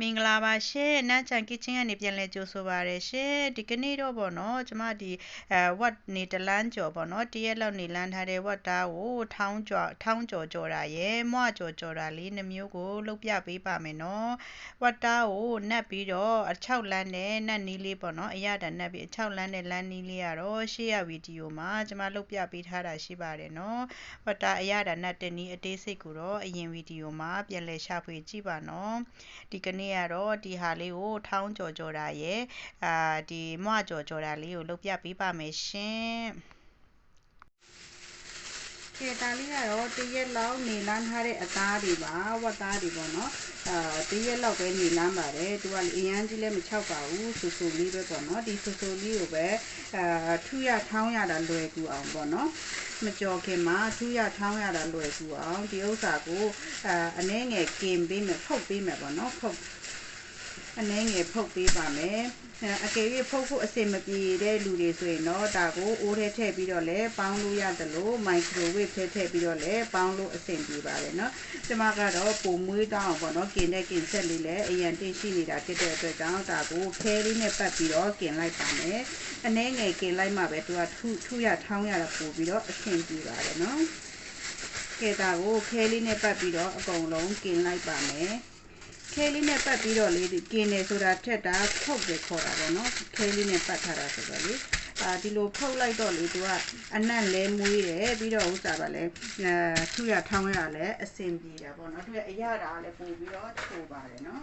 မင်္ဂလာပါရှင်နန်းချန်ကစ်ချင်းကနေပြန်လည်ကြိုဆိုပါရရှင်ဒီကနေ့တော့ပေါ့နော်ကျမဒီအဲဝတ်နေတလန်းကျော်ပေါ့နော်တရက်လောက်နေလန်းထားတဲ့ဝတ်သားကိုထောင်းကျော်ထောင်းကျော်ကျော်တာရယ်မွကျော်ကျော်တာလေးနှမျိုးကိုလုပ်ပြပေးပါမယ်နော်ဝတ်သားကိုနတ်ပြီးတော့အ6လန်းနဲ့နတ်နီးလေးပေါ့နော်အရတာနတ်ပြီးအ6လန်းနဲ့လန်းနီးလေးကတော့ရှေ့ရဗီဒီယိုမှာကျမလုပ်ပြပေးထားတာရှိပါတယ်နော်ဝတ်သားအရတာနတ်တနီးအသေးစိတ်ကိုတော့အရင်ဗီဒီယိုမှာပြန်လည်ရှာဖွေကြည့်ပါနော်ဒီကနေ့ကတော့ဒီဟာလေးကိုထောင်းကြော်ကြော်တာရယ်အာဒီမွကြော်ကြော်တာလေးကိုလုပ်ပြပေးပါမယ်ရှင်ကဲဒါလေးကတော့တရက်လောက်နေလန်းထားတဲ့အသားတွေပါဝတ်သားတွေပေါ့နော်အာတရက်လောက်ပဲနေလန်းပါတယ်သူကအရန်ကြီးလည်းမချောက်ပါဘူးဆူဆူလေးပဲပေါ့နော်ဒီဆူဆူလေးကိုပဲအာထူရထောင်းရတာလွယ်ကူအောင်ပေါ့နော်မကြော်ခင်မှာထူရထောင်းရတာလွယ်ကူအောင်ဒီဥစ္စာကိုအာအနှဲငယ်ကင်ပေးမယ်ဖုတ်ပေးမယ်ပေါ့နော်ဖုတ် အနှဲငယ်ဖုတ်ပေးပါမယ်အကယ်၍ဖုတ်ဖို့အဆင်မပြေတဲ့လူတွေဆိုရင်တော့ဒါကိုအိုးထဲထည့်ပြီးတော့လည်းပေါင်းလို့ရတယ်လို့မိုက်ခရိုဝေ့ထဲထည့်ပြီးတော့လည်းပေါင်းလို့အဆင်ပြေပါတယ်เนาะကျမကတော့ပုံမွေးတောင်းပေါ့เนาะกินတဲ့กินဆက်လေးလည်းအရင်တင်ရှိနေတာဖြစ်တဲ့အတွက်ကြောင့်ဒါကိုခဲလေးနဲ့ပတ်ပြီးတော့กินလိုက်ပါမယ်အနှဲငယ်กินလိုက်မှပဲသူကထုထုရထောင်းရတာပို့ပြီးတော့အဆင်ပြေပါတယ်เนาะကဲဒါကိုခဲလေးနဲ့ပတ်ပြီးတော့အကုန်လုံးกินလိုက်ပါမယ် ခဲလေးနဲ့ပတ်ပြီးတော့လေဒီกินနေဆိုတာထက်တာဖုတ်ပဲခေါ်တာပေါ့နော်ခဲလေးနဲ့ပတ်ထားတာဆိုတော့လေအာဒီလိုဖုတ်လိုက်တော့လေသူကအနံ့လဲမွေးတယ်ပြီးတော့ဥစားပါလဲအဲသူရထောင်းရလဲအစင်ပြေတာပေါ့နော်သူကအရတာလည်းပို့ပြီးတော့ချိုးပါတယ်နော်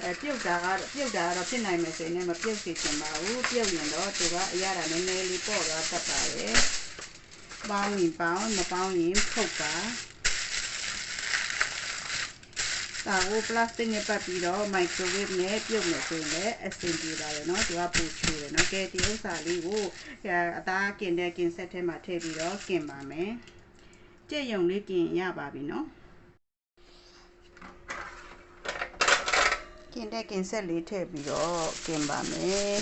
အဲပြုတ်တာကပြုတ်တာကတော့ဖြစ်နိုင်မယ်ဆိုရင်လည်းမပြုတ်စေချင်ပါဘူးပြုတ်ရင်တော့သူကအရတာနည်းနည်းလေးပေါ့တော့တတ်ပါတယ်ပေါင်းရင်ပေါင်းမပေါင်းရင်ဖုတ်ပါ ဒါကိုပလတ်စတစ်နဲ့ပတ်ပြီးတော့ microwave နဲ့ပြုတ်မယ်ဆိုရင်လည်းအဆင်ပြေပါတယ်เนาะသူကပူချိုးတယ်เนาะကဲဒီဥစ္စာလေးကိုအသားกินတဲ့กินဆက်ထဲမှာထည့်ပြီးတော့กินပါမယ်ကြက်ရုံလေးกินရပါပြီเนาะกินတဲ့กินဆက်လေးထည့်ပြီးတော့กินပါမယ်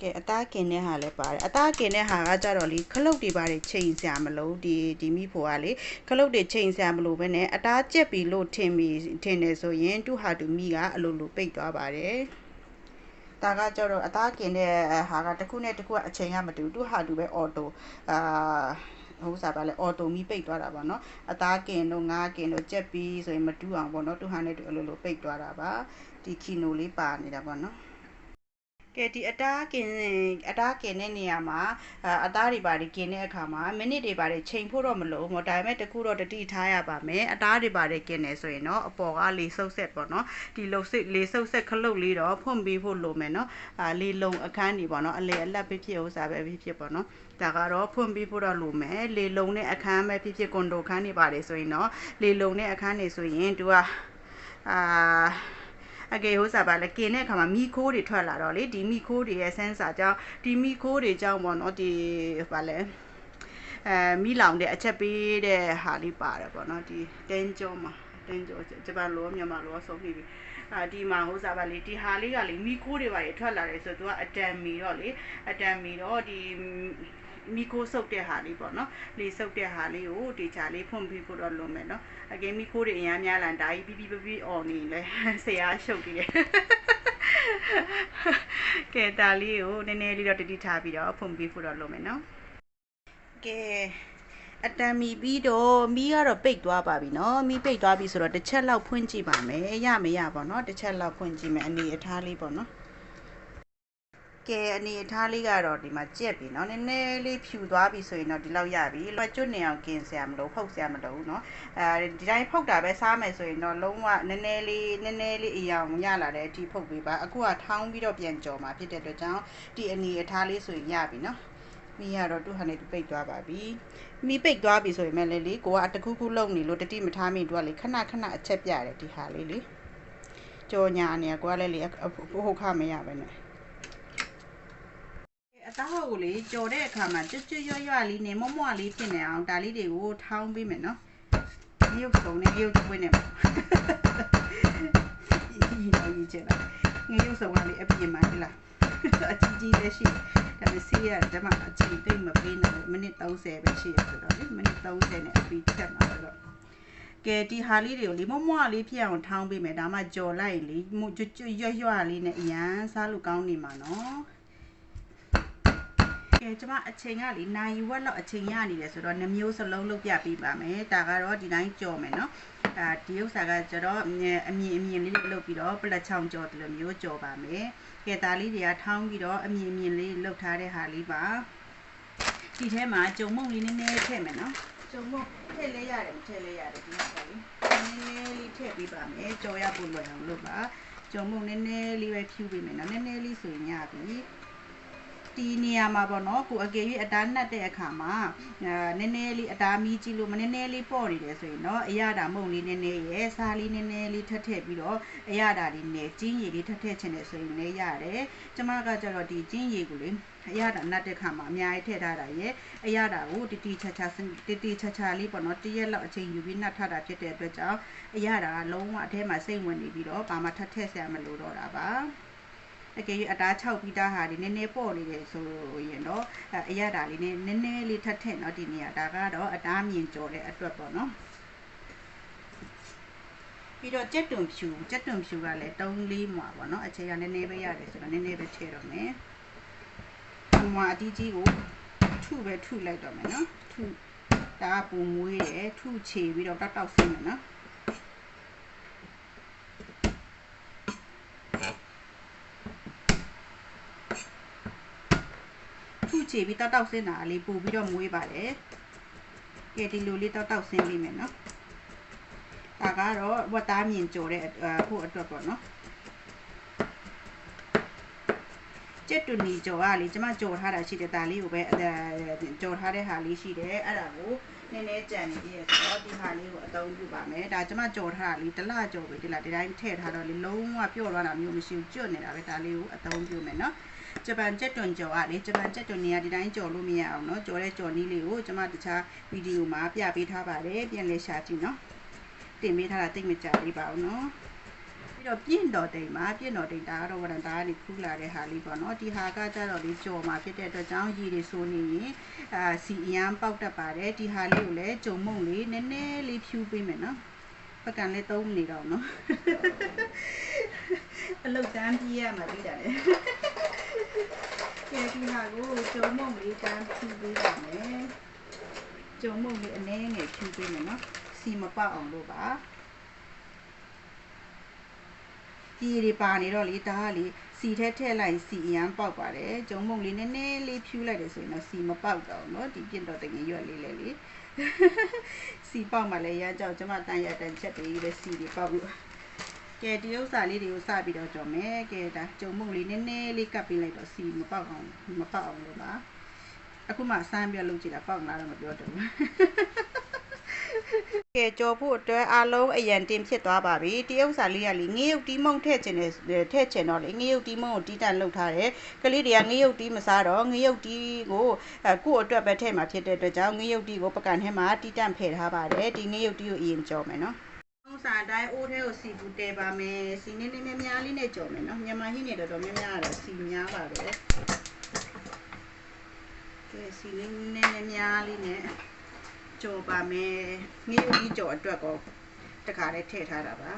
ကဲအသားกินတဲ့ဟာလည်းပါတယ်အသားกินတဲ့ဟာကကြတော့လေခလုတ်တွေပါတယ်ချိန်စရာမလိုဒီဒီမိဖို့ကလေခလုတ်တွေချိန်စရာမလိုဘဲနဲ့အသားကြက်ပြီလို့ထင်ပြီးထင်တယ်ဆိုရင်တူဟာတူမိကအလိုလိုပိတ်သွားပါတယ်ဒါကကြတော့အသားกินတဲ့ဟာကတစ်ခုနဲ့တစ်ခုကအချိန်ကမတူတူဟာတူပဲအော်တိုအာဟုတ်စားပါလေအော်တိုမီပိတ်သွားတာပါเนาะအသားကင်တို့ငါးကင်တို့ကြက်ပြီးဆိုရင်မတူအောင်ပေါ့เนาะတူဟာနဲ့တူအလိုလိုပိတ်သွားတာပါဒီခီနိုလေးပါနေတာပေါ့เนาะ ကဲဒီအတားกินအတားกินတဲ့နေရာမှာအသားတွေပါတွေกินတဲ့အခါမှာမိနစ်တွေပါတွေချိန်ဖို့တော့မလို့ဘူးဒါပေမဲ့တခုတော့တတိထားရပါမယ်အသားတွေပါတွေกินနေဆိုရင်တော့အပေါ်ကလေဆုပ်ဆက်ပေါ့နော်ဒီလုံစစ်လေဆုပ်ဆက်ခလုတ်လေးတော့ဖွင့်ပေးဖို့လိုမယ်နော်အာလေလုံအခန်းတွေပေါ့နော်အလေအလတ်ဖြစ်ဖြစ်ဥစားပဲဖြစ်ဖြစ်ပေါ့နော်ဒါကတော့ဖွင့်ပေးဖို့တော့လိုမယ်လေလုံတဲ့အခန်းပဲဖြစ်ဖြစ်ကွန်ဒိုခန်းတွေပါတယ်ဆိုရင်တော့လေလုံတဲ့အခန်းတွေဆိုရင်သူကအာ အကေဟိုးစားပါလဲกินတဲ့အခါမှာမီခိုးတွေထွက်လာတော့လေဒီမီခိုးတွေရဲ့ဆန်းစာကြောင့်ဒီမီခိုးတွေကြောင့်ပေါ့နော်ဒီပါလဲအဲမိလောင်တဲ့အချက်ပေးတဲ့ဟာလေးပါတယ်ပေါ့နော်ဒီတင်းကြောမှာတင်းကြောဂျပန်လိုမြန်မာလိုဆုံးပြီအာဒီမှာဟိုစားပါလေဒီဟာလေးကလေမီခိုးတွေပါရထွက်လာတယ်ဆိုတော့သူကအတန်မီတော့လေအတန်မီတော့ဒီ မီကိုဆုပ်တဲ့ဟာလေးပေါ့နော်လေဆုပ်တဲ့ဟာလေးကိုတေချာလေးဖွင့်ပြီးပို့တော့လုံးမယ်နော်အကင်မီကိုတွေအများများလာဒါကြီးပြီးပြီးပြီးအော်နေလဲဆရာရှုပ်ပြီးတယ်ကဲဒါလေးကိုနည်းနည်းလေးတော့တတိထားပြီးတော့ဖွင့်ပြီးပို့တော့လုံးမယ်နော်ကဲအတံမီပြီးတော့မီးကတော့ပိတ်သွားပါပြီနော်မီးပိတ်သွားပြီဆိုတော့တစ်ချက်လောက်ဖွင့်ကြည့်ပါမယ်ရမရပါတော့တစ်ချက်လောက်ဖွင့်ကြည့်မယ်အနေအထားလေးပေါ့နော် นาะကဲအနေအထားလေးကတော့ဒီမှာကြက်ပြီเนาะနည်းနည်းလေးဖြူသွားပြီဆိုရင်တော့ဒီလောက်ရပြီလွှတ်ကျွတ်နေအောင်กินစရာမလိုဖုတ်စရာမလိုဘူးเนาะအဲဒီတိုင်းဖုတ်တာပဲစားမယ်ဆိုရင်တော့လုံးဝနည်းနည်းလေးနည်းနည်းလေးအယောင်ရလာတဲ့အထိဖုတ်ပေးပါအခုကထောင်းပြီးတော့ပြန်ကြော်มาဖြစ်တဲ့အတွက်ကြောင့်ဒီအနေအထားလေးဆိုရင်ရပြီเนาะမီးကတော့သူ့ဟာနေသူပိတ်သွားပါပြီမီးပိတ်သွားပြီဆိုရင်လည်းလေကိုကတခုခုလုံနေလို့တတိမထားမိသူကလေခဏခဏအချက်ပြတယ်ဒီဟာလေးလေကြော်ညာနေကိုကလည်းလေဟုတ်ခမရပဲနဲ့ အသားဟုတ်ကိုလေကြော်တဲ့အခါမှာကျွတ်ကျွတ်ရွရွလေးနေမွမွလေးဖြစ်နေအောင်ဒါလေးတွေကိုထောင်းပေးမယ်နော်ရုပ်စုံနဲ့ရုပ်ပွင့်နေမှာဒီတော့ကြီးချင်လားငရုပ်စုံကလေအပြင်မှာဟဲ့လားအကြီးကြီးလည်းရှိတယ်ဒါပေမဲ့စီးရတယ်ဒါမှအချိန်သိမ့်မပေးနိုင်ဘူးမိနစ်30ပဲရှိရဆိုတော့လေမိနစ်30နဲ့အပြီးချက်မှာဆိုတော့ကဲဒီဟာလေးတွေကိုလေမွမွလေးဖြစ်အောင်ထောင်းပေးမယ်ဒါမှကြော်လိုက်ရင်လေမွကျွတ်ကျွတ်ရွရွလေးနဲ့အရန်စားလို့ကောင်းနေမှာနော် ကဲကျမအချိန်ကလေနိုင်ဝက်လောက်အချိန်ရနေတယ်ဆိုတော့နှမျိုးစလုံးလုပ်ပြပေးပါမယ်ဒါကတော့ဒီတိုင်းကြော်မယ်နော်အာဒီဥစ္စာကကျတော့အမြင်အမြင်လေးတွေလုပ်ပြီးတော့ပလက်ချောင်းကြော်တယ်လို့မျိုးကြော်ပါမယ်ကဲဒါလေးတွေကထောင်းပြီးတော့အမြင်အမြင်လေးလုပ်ထားတဲ့ဟာလေးပါဒီထဲမှာကြုံမုံလေးနည်းနည်းထည့်မယ်နော်ကြုံမုံထည့်လဲရတယ်မထည့်လဲရတယ်ဒီမှာလေးနည်းနည်းလေးထည့်ပေးပါမယ်ကြော်ရဖို့လွယ်အောင်လုပ်ပါကြုံမုံနည်းနည်းလေးပဲဖြူပေးမယ်နော်နည်းနည်းလေးဆိုရင်ရပြီ ဒီနေရာမှာပေါ့နော်ကိုအကယ်၍အတားနှက်တဲ့အခါမှာအာနည်းနည်းလေးအတားမီးကြည့်လို့မနည်းနည်းလေးပေါ့နေတယ်ဆိုရင်တော့အရတာမုံလေးနည်းနည်းရဲ့စားလေးနည်းနည်းလေးထပ်ထည့်ပြီးတော့အရတာလေးနဲ့ကျင်းရည်လေးထပ်ထည့်ချင်တယ်ဆိုရင်လည်းရတယ်ကျမကကြတော့ဒီကျင်းရည်ကိုလေအရတာနှက်တဲ့ခါမှာအများကြီးထည့်ထားတာရဲ့အရတာကိုတီတီချာချာတီတီချာချာလေးပေါ့နော်တရက်လောက်အချိန်ယူပြီးနှက်ထားတာဖြစ်တဲ့အတွက်ကြောင့်အရတာကလုံးဝအထဲမှာစိတ်ဝင်နေပြီးတော့ဘာမှထပ်ထည့်ဆရာမလိုတော့တာပါ အကယ်၍အသား6ပြီးသားဟာဒီနည်းနည်းပေါ့နေတယ်ဆိုရင်တော့အရတာလေးနည်းနည်းနည်းလေးထပ်ထည့်နော်ဒီနေရာဒါကတော့အသားမြင်ကြော်တဲ့အတွက်ပေါ့နော်ပြီးတော့ကြက်တွန်ဖြူကြက်တွန်ဖြူကလည်း3 4မှာပေါ့နော်အခြေကနည်းနည်းပဲရတယ်ဆိုတော့နည်းနည်းပဲထည့်တော့မယ်ဒီမှာအတီးကြီးကိုထုပဲထုလိုက်တော့မယ်နော်ထုဒါကပူမွေးတယ်ထုချေပြီးတော့တောက်တောက်ဆင်းမယ်နော် ချေပြီးတောက်တောက်ဆင်းတာလေးပူပြီးတော့မွေးပါတယ်ကဲဒီလိုလေးတောက်တောက်ဆင်းလိမ့်မယ်နော်ဒါကတော့ဝတ်သားမြင်ကြော်တဲ့ဖို့အတွက်ပေါ့နော်ကျက်တူနီကြော်ကလေကျမကြော်ထားတာရှိတယ်ဒါလေးကိုပဲကြော်ထားတဲ့ဟာလေးရှိတယ်အဲ့ဒါကိုနည်းနည်းကြံနေသေးရဆိုတော့ဒီဟာလေးကိုအသုံးပြုပါမယ်ဒါကျမကြော်ထားတာလေးတစ်လကြော်ပဲဒီလားဒီတိုင်းထည့်ထားတော့လေလုံးဝပြော့သွားတာမျိုးမရှိဘူးကျွတ်နေတာပဲဒါလေးကိုအသုံးပြုမယ်နော် ဂျပန်ကြက်တွန်ကြော်ကလေဂျပန်ကြက်တွန်နေရဒီတိုင်းကြော်လို့မရအောင်เนาะကြော်တဲ့ကြော်နည်းလေးကိုကျမတခြားဗီဒီယိုမှာပြပေးထားပါတယ်ပြန်လဲရှာကြည့်เนาะတင်ပေးထားတာတိတ်မကြသေးပါဘူးเนาะပြီးတော့ပြင့်တော်တိမ်မှာပြင့်တော်တိမ်ဒါကတော့ဝရန်တာကနေခူးလာတဲ့ဟာလေးပေါ့နော်ဒီဟာကကြတော့လေကြော်မှာဖြစ်တဲ့အတွက်ကြောင့်ရည်တွေဆိုနေရင်အာစီအရန်ပေါက်တတ်ပါတယ်ဒီဟာလေးကိုလည်းဂျုံမုံလေးနည်းနည်းလေးဖြူပေးမယ်နော်ပကံလေးသုံးနေတော့နော်အလုတ်တန်းပြရမှာပြီးတာလေ ကဲဒီဟာကိုဂျုံမုံလေးတန်းဖြူပေးပါမယ်ဂျုံမုံလေးအနည်းငယ်ဖြူပေးမယ်နော်စီမပေါက်အောင်လို့ပါဒီတွေပါနေတော့လေဒါကလေစီထဲထည့်လိုက်စီအရန်ပေါက်ပါတယ်ဂျုံမုံလေးနည်းနည်းလေးဖြူလိုက်တယ်ဆိုရင်တော့စီမပေါက်တော့เนาะဒီပြင့်တော့တကယ်ရွက်လေးလေလေစီပေါက်မှလည်းရမ်းကြောက်ကျမတန်ရတန်ချက်တွေပဲစီတွေပေါက်ပြီး ကဲဒီဥစ္စာလေးတွေကိုစပြီးတော့ကြော်မယ်ကဲဒါဂျုံမုံလေးနည်းနည်းလေးကပ်ပေးလိုက်တော့စီမပေါက်အောင်မပေါက်အောင်လို့ပါအခုမှစမ်းပြလုပ်ကြည့်တာပေါက်လာတော့မပြောတော့ဘူးကဲကြော်ဖို့အတွက်အလုံးအရန်တင်ဖြစ်သွားပါပြီတရုပ်စာလေးကလေငရုတ်တီးမုံထည့်ချင်တယ်ထည့်ချင်တော့လေငရုတ်တီးမုံကိုတီးတန်လုပ်ထားတယ်ကလေးတွေကငရုတ်တီးမစားတော့ငရုတ်တီးကိုအဲကို့အတွက်ပဲထည့်မှာဖြစ်တဲ့အတွက်ကြောင့်ငရုတ်တီးကိုပကံထဲမှာတီးတန်ဖယ်ထားပါတယ်ဒီငရုတ်တီးကိုအရင်ကြော်မယ်နော်ုံး စာတိုင်းအိုးထဲကိုစီပူတဲပါမယ်စီနေနေများများလေးနဲ့ကြော်မယ်နော်မြန်မာဟင်းနေတော်တော်များများကတော့စီများပါပဲကဲစီလေးနည်းနည်းများလေးနဲ့ကြော်ပါမယ်ငရုတ်ကြီးကြော်အတွက်ကောတခါလေးထည့်ထားတာပါ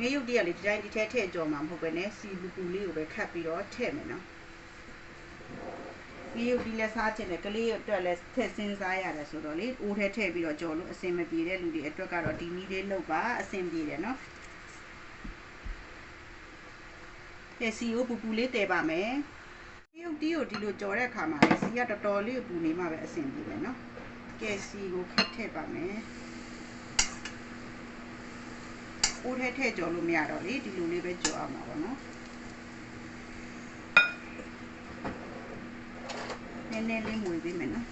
ငရုတ်ကြီးကလေဒီတိုင်းဒီထဲထည့်ကြော်မှာမဟုတ်ပဲねစီပူပူလေးကိုပဲခတ်ပြီးတော့ထည့်မယ်နော် ငရုတ်ဒီလက်စားချင်တယ်ကလေးအတွက်လည်းထည့်စင်းစားရတယ်ဆိုတော့လေအိုးထဲထည့်ပြီးတော့ကြော်လို့အဆင်မပြေတဲ့လူတွေအတွက်ကတော့ဒီနည်းလေးလုပ်ပါအဆင်ပြေတယ်နော်ကဲစီကိုပူပူလေးတည်ပါမယ်ရုပ်တီးကိုဒီလိုကြော်တဲ့အခါမှာလေစီကတော်တော်လေးပူနေမှပဲအဆင်ပြေတယ်နော်ကဲစီကိုခတ်ထည့်ပါမယ်အိုးထဲထည့်ကြော်လို့မရတော့လေဒီလိုလေးပဲကြော်အောင်ပါဘောနော် နည်းနည်းလေးမွေပေးမယ်နော်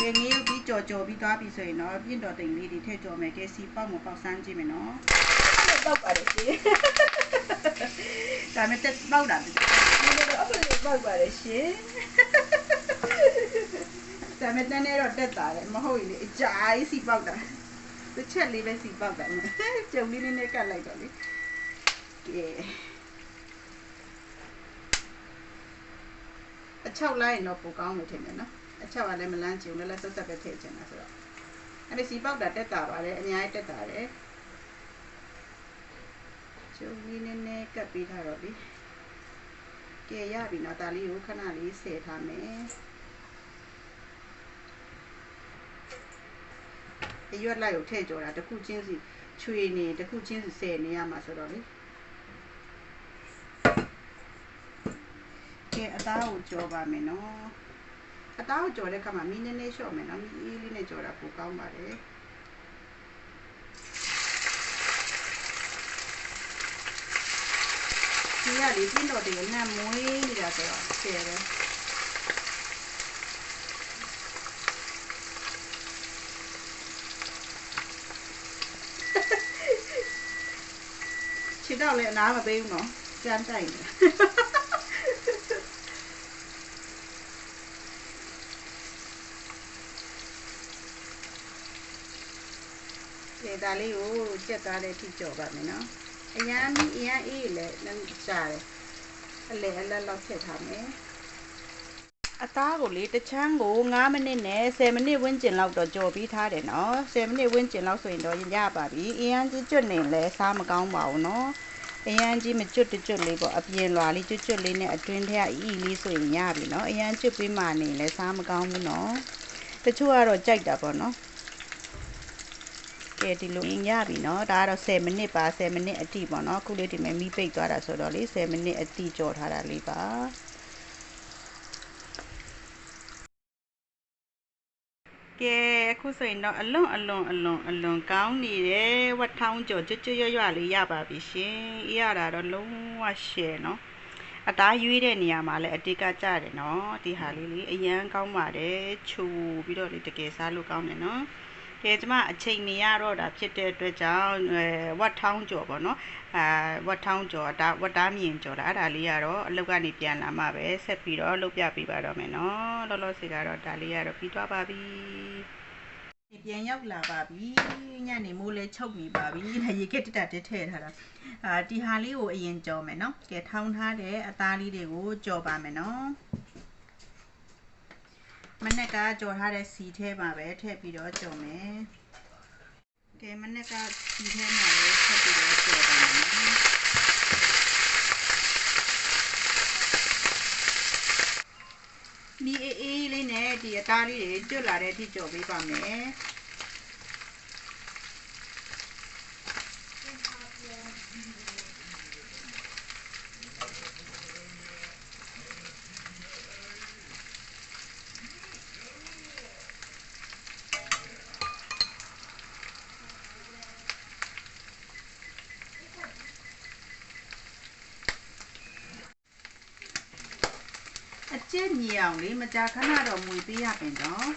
ငယ်ငယ်ပြီးကြော်ကြော်ပြီးသွားပြီဆိုရင်တော့ပြင့်တော်တိမ်လေးတွေထည့်ကြော်မယ်ကဲစီပေါက်မပေါက်စမ်းကြည့်မယ်နော်အဲ့လိုပေါက်ပါတယ်ရှင်ဒါမဲ့တက်ပေါက်တာဒီလိုတော့အဲ့လိုပေါက်ပါတယ်ရှင် ဆမ်မတန်းနဲ့တော့တက်တာတယ်မဟုတ်ရင်လေအကြာကြီးစီပေါက်တာတစ်ချက်လေးပဲစီပေါက်တာကြုံလေးနည်းနည်းကတ်လိုက်တော့လေကဲအချောက်လိုက်ရင်တော့ပိုကောင်းလို့ထင်တယ်နော်အချောက်ကလည်းမလန်းချင်ဘူးလည်းဆက်ဆက်ပဲထည့်ချင်တာဆိုတော့အဲ့ဒီစီပေါက်တာတက်တာပါတယ်အများကြီးတက်တာတယ်ကျုံလေးနည်းနည်းကတ်ပေးထားတော့လေကဲရပြီနော်ဒါလေးကိုခဏလေးဆယ်ထားမယ် အရွက်လိုက်ကိုထည့်ကြော်တာတစ်ခုချင်းစီချွေနေတစ်ခုချင်းစီဆယ်နေရမှာဆိုတော့လေကဲအသားကိုကြော်ပါမယ်နော်အသားကိုကြော်တဲ့အခါမှာမီးနည်းနည်းလျှော့မယ်နော်မီးအေးလေးနဲ့ကြော်တာပိုကောင်းပါတယ်ဒီကလေပြင်းတော်တယ်နတ်မွေးနေတာဆိုတော့ဆယ်တယ် တော့လည်းအနားမပေးဘူးနော်ကြမ်းတိုက်နေလေဒါလေးကိုကြက်သားလေးထိကြော်ပါမယ်နော်အရန်အရန်အေးလေလည်းရှားတယ်အလဲအလက်လောက်ထည့်ထားမယ်အသားကိုလေတချမ်းကို9မိနစ်နဲ့10မိနစ်ဝန်းကျင်လောက်တော့ကြော်ပြီးထားတယ်နော်10မိနစ်ဝန်းကျင်လောက်ဆိုရင်တော့ရပါပြီအရန်ကြီးကျွတ်နေလဲစားမကောင်းပါဘူးနော် အရန်ကြီးမကျွတ်တကျွတ်လေးပေါ့အပြင်လွာလေးကျွတ်ကျွတ်လေးနဲ့အတွင်းထက်အီလေးဆိုရင်ရပြီနော်အရန်ကျွတ်ပြီးမှနေလဲစားမကောင်းဘူးနော်တချို့ကတော့ကြိုက်တာပေါ့နော်ကဲဒီလိုရပြီနော်ဒါကတော့10မိနစ်ပါ10မိနစ်အတိပေါ့နော်အခုလေးဒီမှာမီးပိတ်သွားတာဆိုတော့လေ10မိနစ်အတိကြော်ထားတာလေးပါ ကဲအခုဆိုရင်တော့အလွန်အလွန်အလွန်အလွန်ကောင်းနေတယ်ဝတ်ထောင်းကြော်ကြွကြွရွရွလေးရပါပြီရှင်အေးရတာတော့လုံးဝရှယ်နော်အသားရွေးတဲ့နေရာမှာလည်းအတိတ်ကကြတယ်နော်ဒီဟာလေးလေးအရန်ကောင်းပါတယ်ချူပြီးတော့လေတကယ်စားလို့ကောင်းတယ်နော် ကဲကျမအချိန်နေရတော့တာဖြစ်တဲ့အတွက်ကြောင့်အဲဝတ်ထောင်းကြော်ပေါ့နော်အာဝတ်ထောင်းကြော်ဒါဝတ်သားမြင်ကြော်တာအဲ့ဒါလေးကတော့အလုတ်ကနေပြန်လာမှပဲဆက်ပြီးတော့လုပ်ပြပေးပါတော့မယ်နော်လောလောဆယ်ကတော့ဒါလေးကတော့ပြီးသွားပါပြီပြန်ရောက်လာပါပြီညနေမိုးလဲချုပ်နေပါပြီရေကက်တက်တက်ထည့်ထားတာအာဒီဟာလေးကိုအရင်ကြော်မယ်နော်ကဲထောင်းထားတဲ့အသားလေးတွေကိုကြော်ပါမယ်နော် မနက်ကကြော်ထားတဲ့စီထဲမှာပဲထည့်ပြီးတော့ကြော်မယ်။ကဲမနက်ကစီထဲမှာပဲထည့်ပြီးတော့ကြော်ပါမယ်။ဒီအေးအေးလေးနဲ့ဒီအသားလေးတွေကျွတ်လာတဲ့အထိကြော်ပေးပါမယ်။ အကျက်ညီအောင်လေမကြာခဏတော့မွေပေးရပင်တော့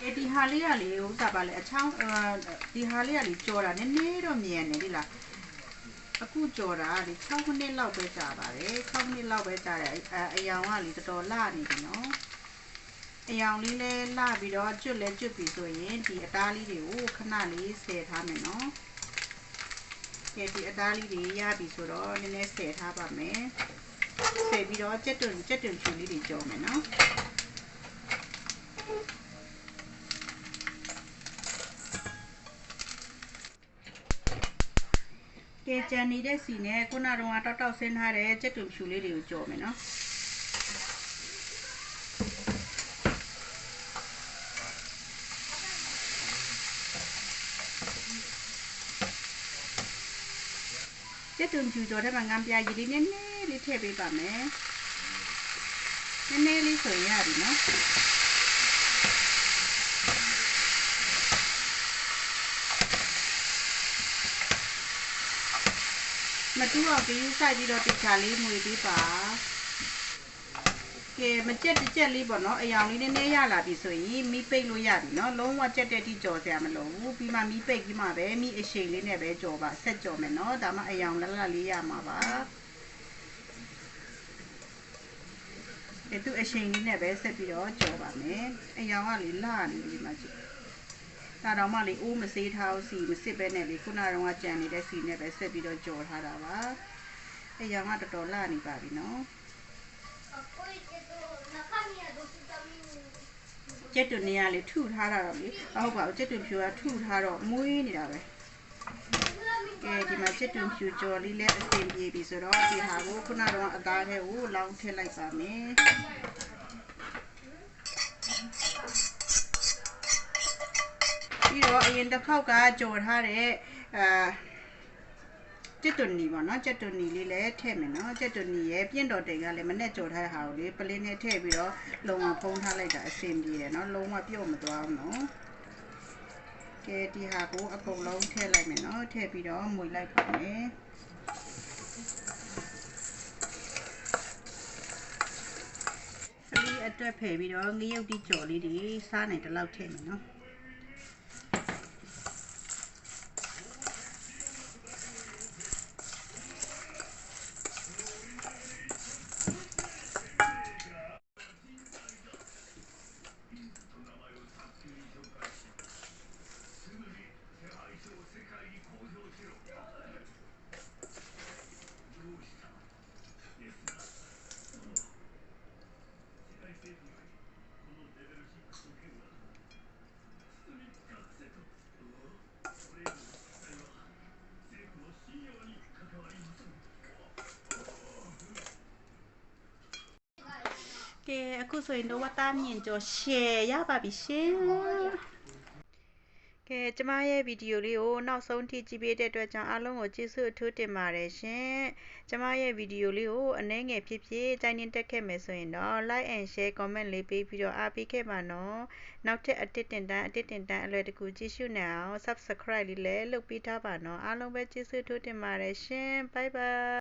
အဲဒီဟာလေးကလေဥစားပါလေအချောင်းဒီဟာလေးကလေကြော်တာနည်းနည်းတော့မြန်နေလေလားအခုကြော်တာလေ6မိနစ်လောက်ပဲကြာပါတယ်6မိနစ်လောက်ပဲကြာတယ်အယောင်ကလေတော်တော်လှနေပြီနော်အယောင်လေးလဲလှပြီးတော့ကျွတ်လဲကျွတ်ပြီဆိုရင်ဒီအသားလေးတွေကိုခဏလေးဆယ်ထားမယ်နော် ကဲဒီအသားလေးတွေရပြီဆိုတော့နည်းနည်းဆယ်ထားပါမယ်ဆယ်ပြီးတော့ကြက်တွန်ကြက်တွန်ဖြူလေးတွေကြောမယ်နော်ကဲကြံနေတဲ့စီနဲ့ခုနကတော့တောက်တောက်ဆင်းထားတဲ့ကြက်တွန်ဖြူလေးတွေကိုကြောမယ်နော်ကျက်တွန် ဖြူကြော်တဲ့မှာငံပြာရည်လေးနည်းနည်းလေးထည့်ပေးပါမယ်နည်းနည်းလေးဆိုရင်ရပြီနော်မတူအောင်ကြည့်ဆိုင်ပြီးတော့တခြားလေးမွေပေးပါ ကဲမကြက်တစ်ကြက်လေးပေါ့နော်အယောင်လေးနည်းနည်းရလာပြီဆိုရင်မီးပိတ်လို့ရပြီနော်လုံးဝကြက်တဲ့တိကြော်စရာမလိုဘူးပြီးမှမီးပိတ်ပြီးမှပဲမီးအရှိန်လေးနဲ့ပဲကြော်ပါဆက်ကြော်မယ်နော်ဒါမှအယောင်လလလေးရမှာပါအဲသူအချိန်လေးနဲ့ပဲဆက်ပြီးတော့ကြော်ပါမယ်အယောင်ကလေလာနေပြီဒီမှာကြည့်ဒါတော့မှလေအိုးမစေးထားဘူးစီမစစ်ပဲနဲ့လေခုနကတော့ကြံနေတဲ့စီနဲ့ပဲဆက်ပြီးတော့ကြော်ထားတာပါအယောင်ကတော်တော်လာနေပါပြီနော် ကျက်တွန်နေရလေထုထားတာတော့လေအဟုတ်ပါဘူးကျက်တွန်ဖြူကထုထားတော့မွေးနေတာပဲကဲဒီမှာကျက်တွန်ဖြူကြော်လေးလည်းအဆင်ပြေပြီဆိုတော့ဒီဟာကိုခုနကတော့အသားထဲကိုလောင်းထည့်လိုက်ပါမယ်ပြီးတော့အရင်တစ်ခေါက်ကကြော်ထားတဲ့အာ ကျက်တွန်နီပေါ့နော်ကျက်တွန်နီလေးလည်းထည့်မယ်နော်ကျက်တွန်နီရဲ့ပြင့်တော်တိန်ကလည်းမနဲ့ကြော်ထားတဲ့ဟာကိုလေပလင်းနဲ့ထည့်ပြီးတော့လုံအောင်ဖုံးထားလိုက်တာအဆင်ပြေတယ်နော်လုံးဝပြုတ်မသွားဘူးနော်ကဲဒီဟာကိုအကုန်လုံးထည့်လိုက်မယ်နော်ထည့်ပြီးတော့မွေလိုက်ပါမယ်ဖလီအတွက်ဖယ်ပြီးတော့ငရုတ်တိကြော်လေးတွေစားနိုင်တဲ့လောက်ထည့်မယ်နော် ကဲ အခုဆိုရင်တော့ဝတ်သားမြင့်ကျော် share ရပါပြီရှင်ကဲကျမရဲ့ဗီဒီယိုလေးကိုနောက်ဆုံးထိကြည့်ပေးတဲ့အတွက်ကြောင့်အားလုံးကိုကျေးဇူးအထူးတင်ပါတယ်ရှင်ကျမရဲ့ဗီဒီယိုလေးကိုအနည်းငယ်ဖြစ်ဖြစ်ကြိုင်နေတက်ခဲ့မယ်ဆိုရင်တော့ like and share comment လေးပေးပြီးတော့အားပေးခဲ့ပါနော်နောက်ထပ်အတစ်တင်တန်းအတစ်တင်တန်းအလွယ်တကူကြည့်ရှုနိုင်အောင် subscribe လေးလည်းလုပ်ပေးထားပါနော်အားလုံးပဲကျေးဇူးအထူးတင်ပါတယ်ရှင် bye bye